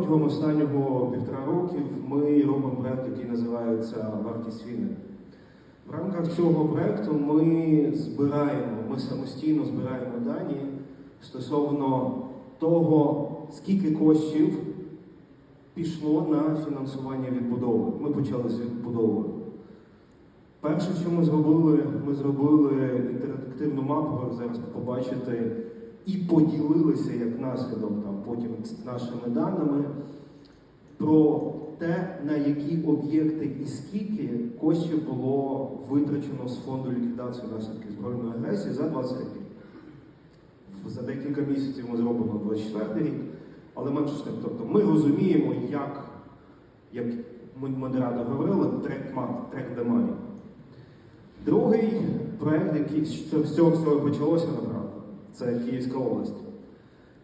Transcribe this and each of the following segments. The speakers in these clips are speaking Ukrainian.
Протягом останнього півтора років ми робимо проект, який називається Вартість війни. В рамках цього проекту ми збираємо, ми самостійно збираємо дані стосовно того, скільки коштів пішло на фінансування відбудови. Ми почали з відбудови. Перше, що ми зробили, ми зробили інтерактивну мапу, зараз побачите, і поділилися як наслідок там потім з нашими даними про те, на які об'єкти і скільки коштів було витрачено з фонду ліквідації наслідків збройної агресії за 20 років. За декілька місяців ми зробимо 24 рік, але менше з тим. Тобто ми розуміємо, як, як модератор говорили, трек, мат, трек де. Другий проект, який з цього всього почалося направду, це Київська область.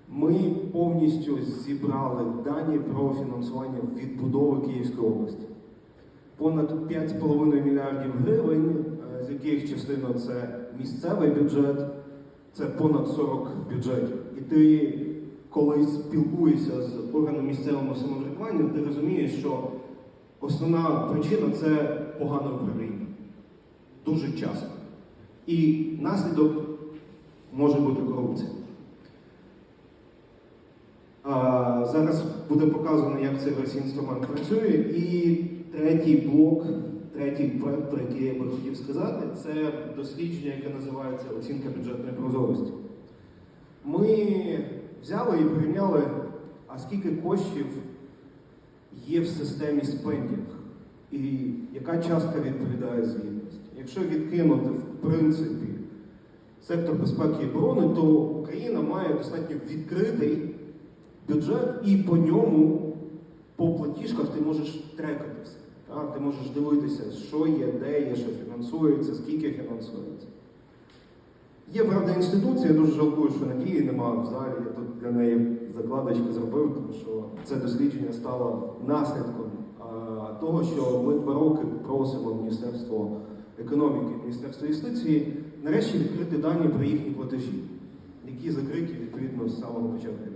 Ми повністю зібрали дані про фінансування відбудови Київської області. Понад 5,5 мільярдів гривень, е, з яких частина це місцевий бюджет, це понад 40 бюджетів. І ти, коли спілкуєшся з органом місцевого самоврядування, ти розумієш, що основна причина це погане управління. Дуже часто. І наслідок може бути корупція. А, зараз буде показано, як цей весь інструмент працює. І третій блок, третій проект, про який я би хотів сказати, це дослідження, яке називається оцінка бюджетної прозорості. Ми взяли і порівняли, а скільки коштів є в системі спендінг, і яка частка відповідає звітності. Якщо відкинути, в принципі, сектор безпеки і оборони, то Україна має достатньо відкритий бюджет, і по ньому, по платіжках, ти можеш трекати все. Так? Ти можеш дивитися, що є, де є, що фінансується, скільки фінансується. Є правда інституція, я дуже жалкую, що Надії немає в залі. Я тут для неї закладочки зробив, тому що це дослідження стало наслідком а, того, що ми два роки просимо Міністерство економіки, Міністерства юстиції нарешті відкрити дані про їхні платежі, які закриті відповідно з самого початку.